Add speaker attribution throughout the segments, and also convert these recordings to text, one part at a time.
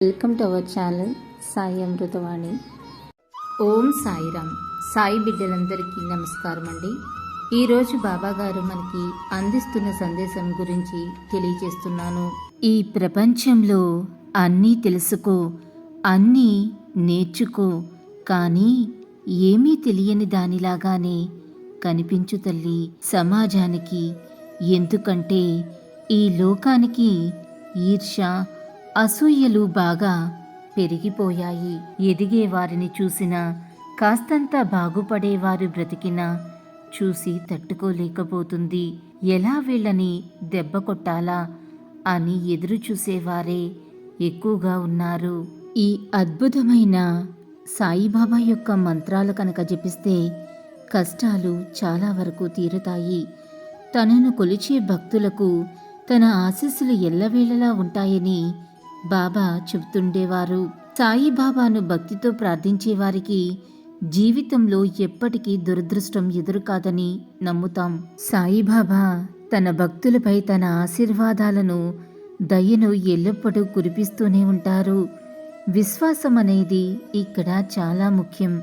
Speaker 1: Welcome to our channel Sai Amruthavani Om Sairam. Sai బిడ్డలందరికీ నమస్కారం అండి. ఈరోజు బాబాగారు మనకి అందిస్తున్న సందేశం గురించి తెలియజేస్తున్నాను. ఈ ప్రపంచంలో అన్నీ తెలుసుకో అన్నీ నేర్చుకో కానీ ఏమీ తెలియని దానిలాగానే కనిపించు తల్లి. సమాజానికి ఎందుకంటే ఈ లోకానికి ఈర్ష అసూయలు బాగా పెరిగిపోయాయి. ఎదిగే వారిని చూసినా కాస్తంత బాగుపడేవారు బ్రతికినా చూసి తట్టుకోలేకపోతుంది. ఎలా వీళ్ళని దెబ్బ కొట్టాలా అని ఎదురు చూసేవారే ఎక్కువగా ఉన్నారు. ఈ అద్భుతమైన సాయిబాబా యొక్క మంత్రాలు కనుక జపిస్తే కష్టాలు చాలా వరకు తీరుతాయి. తనను కొలిచే భక్తులకు తన ఆశీస్సులు ఎల్లవేళలా ఉంటాయని బాబా చెబుతుండేవారు. సాయిబాబాను భక్తితో ప్రార్థించేవారికి జీవితంలో ఎప్పటికీ దురదృష్టం ఎదురు కాదని నమ్ముతాం. సాయిబాబా తన భక్తులపై తన ఆశీర్వాదాలను దయను ఎల్లప్పుడూ కురిపిస్తూనే ఉంటారు. విశ్వాసం అనేది ఇక్కడ చాలా ముఖ్యం.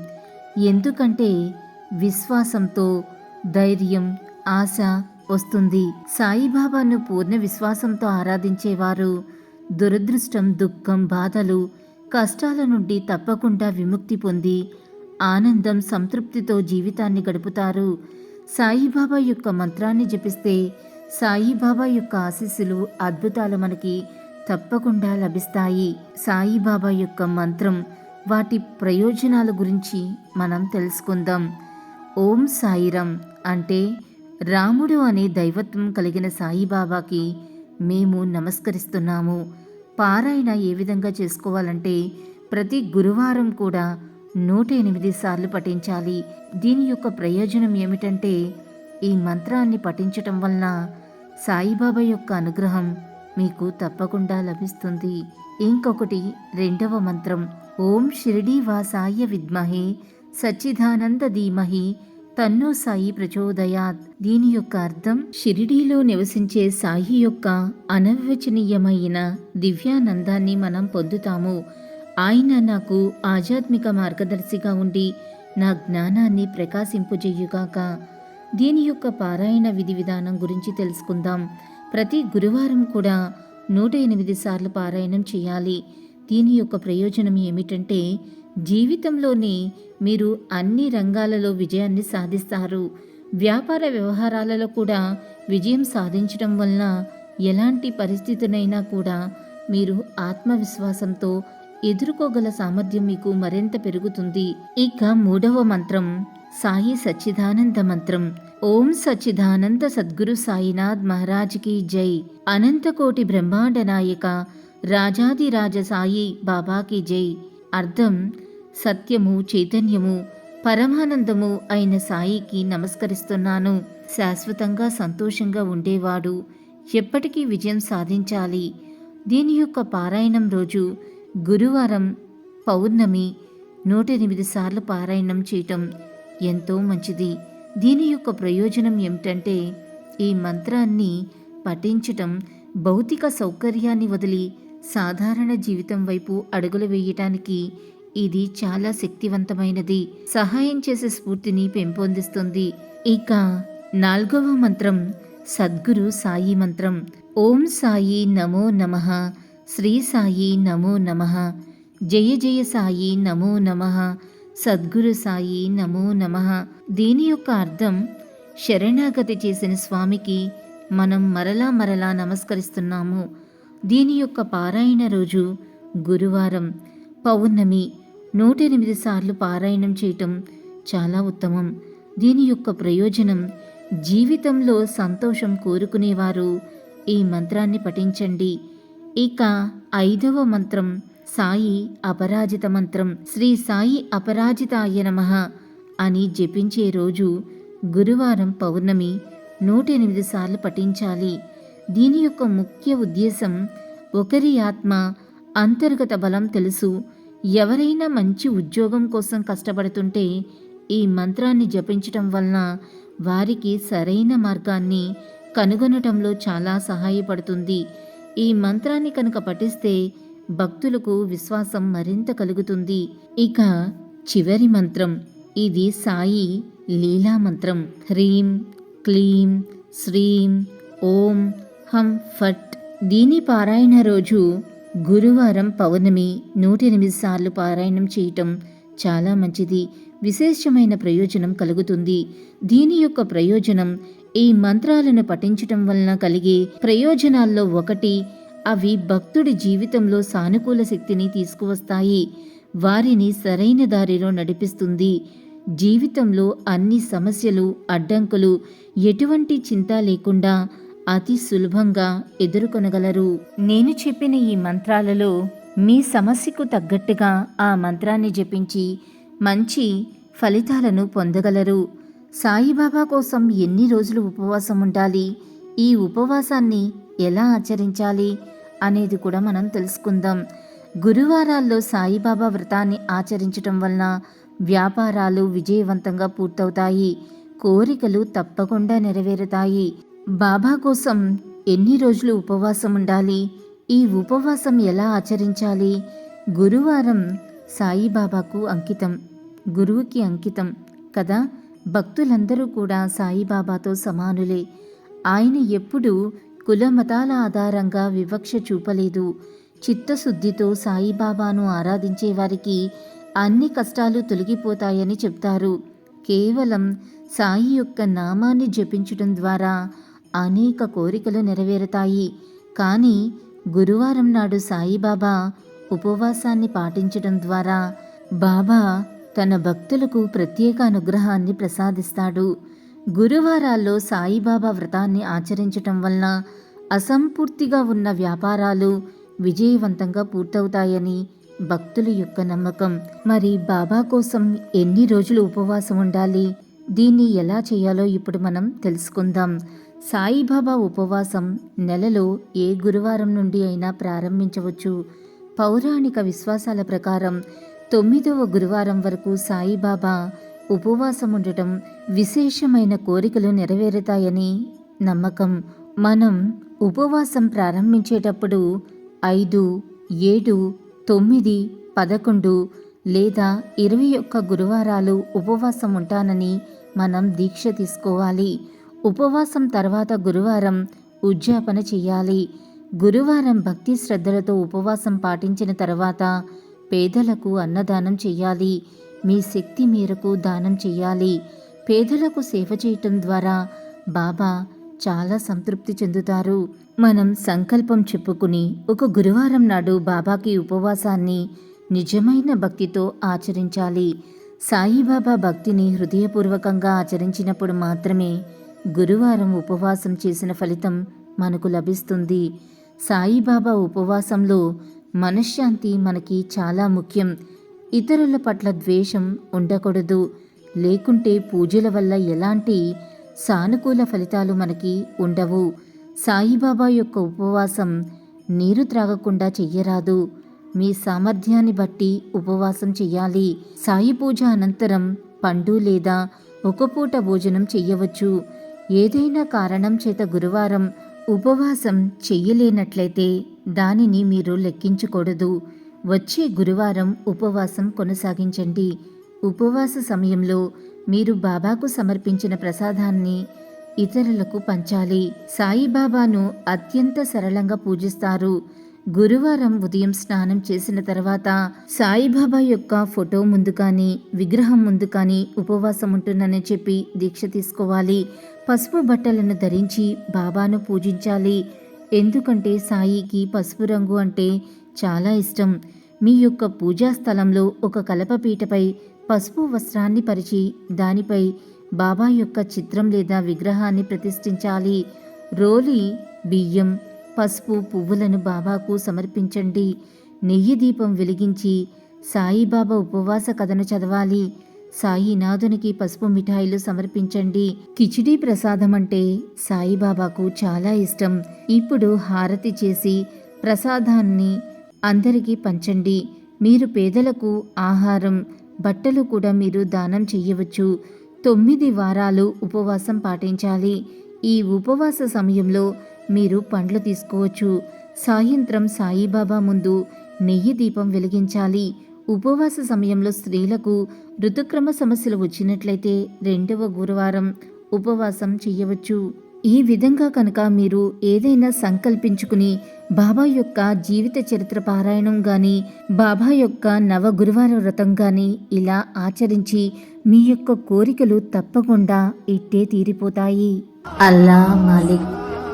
Speaker 1: ఎందుకంటే విశ్వాసంతో ధైర్యం ఆశ వస్తుంది. సాయిబాబాను పూర్ణ విశ్వాసంతో ఆరాధించేవారు దురదృష్టం దుఃఖం బాధలు కష్టాల నుండి తప్పకుండా విముక్తి పొంది ఆనందం సంతృప్తితో జీవితాన్ని గడుపుతారు. సాయిబాబా యొక్క మంత్రాన్ని జపిస్తే సాయిబాబా యొక్క ఆశీస్సులు అద్భుతాలు మనకి తప్పకుండా లభిస్తాయి. సాయిబాబా యొక్క మంత్రం వాటి ప్రయోజనాల గురించి మనం తెలుసుకుందాం. ఓం సాయిరం అంటే రాముడు అనే దైవత్వం కలిగిన సాయిబాబాకి మేము నమస్కరిస్తున్నాము. పారాయణ ఏ విధంగా చేసుకోవాలంటే ప్రతి గురువారం కూడా నూట ఎనిమిది సార్లు పఠించాలి. దీని యొక్క ప్రయోజనం ఏమిటంటే ఈ మంత్రాన్ని పఠించటం వలన సాయిబాబా యొక్క అనుగ్రహం మీకు తప్పకుండా లభిస్తుంది. ఇంకొకటి రెండవ మంత్రం ఓం షిరిడీ వాసాయ విద్మహే సచ్చిదానంద ధీమహి తన్నో సాయి ప్రచోదయాత్. దీని యొక్క అర్థం షిరిడీలో నివసించే సాయి యొక్క అనవచనీయమైన దివ్యానందాన్ని మనం పొందుతాము. ఆయన నాకు ఆధ్యాత్మిక మార్గదర్శిగా ఉండి నా జ్ఞానాన్ని ప్రకాశింపుజేయుగాక. దీని యొక్క పారాయణ విధి విధానం గురించి తెలుసుకుందాం. ప్రతి గురువారం కూడా నూట ఎనిమిది సార్లు పారాయణం చేయాలి. దీని యొక్క ప్రయోజనం ఏమిటంటే జీవితంలోని మీరు అన్ని రంగాలలో విజయాన్ని సాధిస్తారు. వ్యాపార వ్యవహారాలలో కూడా విజయం సాధించడం వలన ఎలాంటి పరిస్థితినైనా కూడా మీరు ఆత్మవిశ్వాసంతో ఎదుర్కోగల సామర్థ్యం మీకు మరింత పెరుగుతుంది. ఇక మూడవ మంత్రం సాయి సచ్చిదానంద మంత్రం. ఓం సచ్చిదానంద సద్గురు సాయినాథ్ మహారాజ్కి జై. అనంతకోటి బ్రహ్మాండ నాయక రాజాదిరాజ సాయి బాబాకి జై. అర్థం సత్యము చైతన్యము పరమానందము అయిన సాయికి నమస్కరిస్తున్నాను. శాశ్వతంగా సంతోషంగా ఉండేవాడు. ఎప్పటికీ విజయం సాధించాలి. దీని యొక్క పారాయణం రోజు గురువారం పౌర్ణమి నూట ఎనిమిది సార్లు పారాయణం చేయటం ఎంతో మంచిది. దీని యొక్క ప్రయోజనం ఏమిటంటే ఈ మంత్రాన్ని పఠించటం భౌతిక సౌకర్యాన్ని వదిలి సాధారణ జీవితం వైపు అడుగులు వేయటానికి ఇది చాలా శక్తివంతమైనది. సహాయం చేసే స్ఫూర్తిని పెంపొందిస్తుంది. ఇక నాలుగవ మంత్రం సద్గురు సాయి మంత్రం. ఓం సాయి నమో నమ. శ్రీ సాయి నమో నమ. జయ జయ సాయి నమో నమ. సద్గురు సాయి నమో నమ. దీని యొక్క అర్థం శరణాగతి చేసిన స్వామికి మనం మరలా మరలా నమస్కరిస్తున్నాము. దీని యొక్క పారాయణ రోజు గురువారం పౌర్ణమి నూట ఎనిమిది సార్లు పారాయణం చేయటం చాలా ఉత్తమం. దీని యొక్క ప్రయోజనం జీవితంలో సంతోషం కోరుకునేవారు ఈ మంత్రాన్ని పఠించండి. ఇక ఐదవ మంత్రం సాయి అపరాజిత మంత్రం శ్రీ సాయి అపరాజితాయ నమః అని జపించే రోజు గురువారం పౌర్ణమి నూట ఎనిమిది సార్లు పఠించాలి. దీని యొక్క ముఖ్య ఉద్దేశం ఒకరి ఆత్మ అంతర్గత బలం తెలుసు ఎవరైనా మంచి ఉద్యోగం కోసం కష్టపడుతుంటే ఈ మంత్రాన్ని జపించటం వలన వారికి సరైన మార్గాన్ని కనుగొనటంలో చాలా సహాయపడుతుంది. ఈ మంత్రాన్ని కనుక పఠిస్తే భక్తులకు విశ్వాసం మరింత కలుగుతుంది. ఇక చివరి మంత్రం. ఇది సాయి లీలా మంత్రం. హ్రీం క్లీం శ్రీం ఓం హం ఫట్. దీని పారాయణ రోజు గురువారం పౌర్ణమి నూట ఎనిమిది సార్లు పారాయణం చేయటం చాలా మంచిది. విశేషమైన ప్రయోజనం కలుగుతుంది. దీని యొక్క ప్రయోజనం ఈ మంత్రాలను పఠించటం వలన కలిగే ప్రయోజనాల్లో ఒకటి అవి భక్తుడి జీవితంలో సానుకూల శక్తిని తీసుకువస్తాయి. వారిని సరైన దారిలో నడిపిస్తుంది. జీవితంలో అన్ని సమస్యలు అడ్డంకులు ఎటువంటి చింత లేకుండా అతి సులభంగా ఎదుర్కొనగలరు. నేను చెప్పిన ఈ మంత్రాలలో మీ సమస్యకు తగ్గట్టుగా ఆ మంత్రాన్ని జపించి మంచి ఫలితాలను పొందగలరు. సాయిబాబా కోసం ఎన్ని రోజులు ఉపవాసం ఉండాలి? ఈ ఉపవాసాన్ని ఎలా ఆచరించాలి అనేది కూడా మనం తెలుసుకుందాం. గురువారాల్లో సాయిబాబా వ్రతాన్ని ఆచరించటం వలన వ్యాపారాలు విజయవంతంగా పూర్తవుతాయి. కోరికలు తప్పకుండా నెరవేరుతాయి. బాబా కోసం ఎన్ని రోజులు ఉపవాసం ఉండాలి? ఈ ఉపవాసం ఎలా ఆచరించాలి? గురువారం సాయిబాబాకు అంకితం గురువుకి అంకితం కదా? భక్తులందరూ కూడా సాయిబాబాతో సమానులే. ఆయన ఎప్పుడూ కులమతాల ఆధారంగా వివక్ష చూపలేదు. చిత్తశుద్ధితో సాయిబాబాను ఆరాధించే వారికి అన్ని కష్టాలు తొలగిపోతాయని చెప్తారు. కేవలం సాయి యొక్క నామాన్ని జపించడం ద్వారా అనేక కోరికలు నెరవేరుతాయి. కానీ గురువారం నాడు సాయిబాబా ఉపవాసాన్ని పాటించడం ద్వారా బాబా తన భక్తులకు ప్రత్యేక అనుగ్రహాన్ని ప్రసాదిస్తాడు. గురువారాల్లో సాయిబాబా వ్రతాన్ని ఆచరించటం వలన అసంపూర్తిగా ఉన్న వ్యాపారాలు విజయవంతంగా పూర్తవుతాయని భక్తుల యొక్క నమ్మకం. మరి బాబా కోసం ఎన్ని రోజులు ఉపవాసం ఉండాలి? దీన్ని ఎలా చేయాలో ఇప్పుడు మనం తెలుసుకుందాం. సాయిబాబా ఉపవాసం నెలలో ఏ గురువారం నుండి అయినా ప్రారంభించవచ్చు. పౌరాణిక విశ్వాసాల ప్రకారం తొమ్మిదవ గురువారం వరకు సాయిబాబా ఉపవాసం ఉండటం విశేషమైన కోరికలు నెరవేరుతాయని నమ్మకం. మనం ఉపవాసం ప్రారంభించేటప్పుడు ఐదు ఏడు తొమ్మిది పదకొండు లేదా ఇరవై ఒక్క గురువారాలు ఉపవాసం ఉంటానని మనం దీక్ష తీసుకోవాలి. ఉపవాసం తర్వాత గురువారం ఉద్యాపన చేయాలి. గురువారం భక్తి శ్రద్ధలతో ఉపవాసం పాటించిన తర్వాత పేదలకు అన్నదానం చేయాలి. మీ శక్తి మేరకు దానం చేయాలి. పేదలకు సేవ చేయటం ద్వారా బాబా చాలా సంతృప్తి చెందుతారు. మనం సంకల్పం చెప్పుకుని ఒక గురువారం నాడు బాబాకి ఉపవాసాన్ని నిజమైన భక్తితో ఆచరించాలి. సాయిబాబా భక్తిని హృదయపూర్వకంగా ఆచరించినప్పుడు మాత్రమే గురువారం ఉపవాసం చేసిన ఫలితం మనకు లభిస్తుంది. సాయిబాబా ఉపవాసంలో మనశ్శాంతి మనకి చాలా ముఖ్యం. ఇతరుల పట్ల ద్వేషం ఉండకూడదు. లేకుంటే పూజల వల్ల ఎలాంటి సానుకూల ఫలితాలు మనకి ఉండవు. సాయిబాబా యొక్క ఉపవాసం నీరు త్రాగకుండా చెయ్యరాదు. మీ సామర్థ్యాన్ని బట్టి ఉపవాసం చెయ్యాలి. సాయి పూజ అనంతరం పండు లేదా ఒక పూట భోజనం చెయ్యవచ్చు. ఏదైనా కారణం చేత గురువారం ఉపవాసం చెయ్యలేనట్లయితే దానిని మీరు లెక్కించకూడదు. వచ్చే గురువారం ఉపవాసం కొనసాగించండి. ఉపవాస సమయంలో మీరు బాబాకు సమర్పించిన ప్రసాదాన్ని ఇతరులకు పంచాలి. సాయిబాబాను అత్యంత సరళంగా పూజిస్తారు. గురువారం ఉదయం స్నానం చేసిన తర్వాత సాయిబాబా యొక్క ఫోటో ముందు కానీ విగ్రహం ముందు కానీ ఉపవాసం ఉంటుందని చెప్పి దీక్ష తీసుకోవాలి. పసుపు బట్టలను ధరించి బాబాను పూజించాలి. ఎందుకంటే సాయికి పసుపు రంగు అంటే చాలా ఇష్టం. మీ యొక్క పూజా స్థలంలో ఒక కలపపీటపై పసుపు వస్త్రాన్ని పరిచి దానిపై బాబా యొక్క చిత్రం లేదా విగ్రహాన్ని ప్రతిష్ఠించాలి. రోలి బియ్యం పసుపు పువ్వులను బాబాకు సమర్పించండి. నెయ్యి దీపం వెలిగించి సాయిబాబా ఉపవాస కథను చదవాలి. సాయినాథునికి పసుపు మిఠాయిలు సమర్పించండి. కిచిడీ ప్రసాదం అంటే సాయిబాబాకు చాలా ఇష్టం. ఇప్పుడు హారతి చేసి ప్రసాదాన్ని అందరికీ పంచండి. మీరు పేదలకు ఆహారం బట్టలు కూడా మీరు దానం చెయ్యవచ్చు. తొమ్మిది వారాలు ఉపవాసం పాటించాలి. ఈ ఉపవాస సమయంలో మీరు పండ్లు తీసుకోవచ్చు. సాయంత్రం సాయిబాబా ముందు నెయ్యి దీపం వెలిగించాలి. ఉపవాస సమయంలో స్త్రీలకు ఋతుక్రమ సమస్యలు వచ్చినట్లయితే రెండవ గురువారం ఉపవాసం చేయవచ్చు ఈ విధంగా కనుక మీరు ఏదైనా సంకల్పించుకుని బాబా యొక్క జీవిత చరిత్ర పారాయణం గాని బాబా యొక్క నవ గురువార వ్రతం గాని ఇలా ఆచరించి మీ యొక్క కోరికలు తప్పకుండా ఇట్టే తీరిపోతాయి. అల్లా మాలిక్.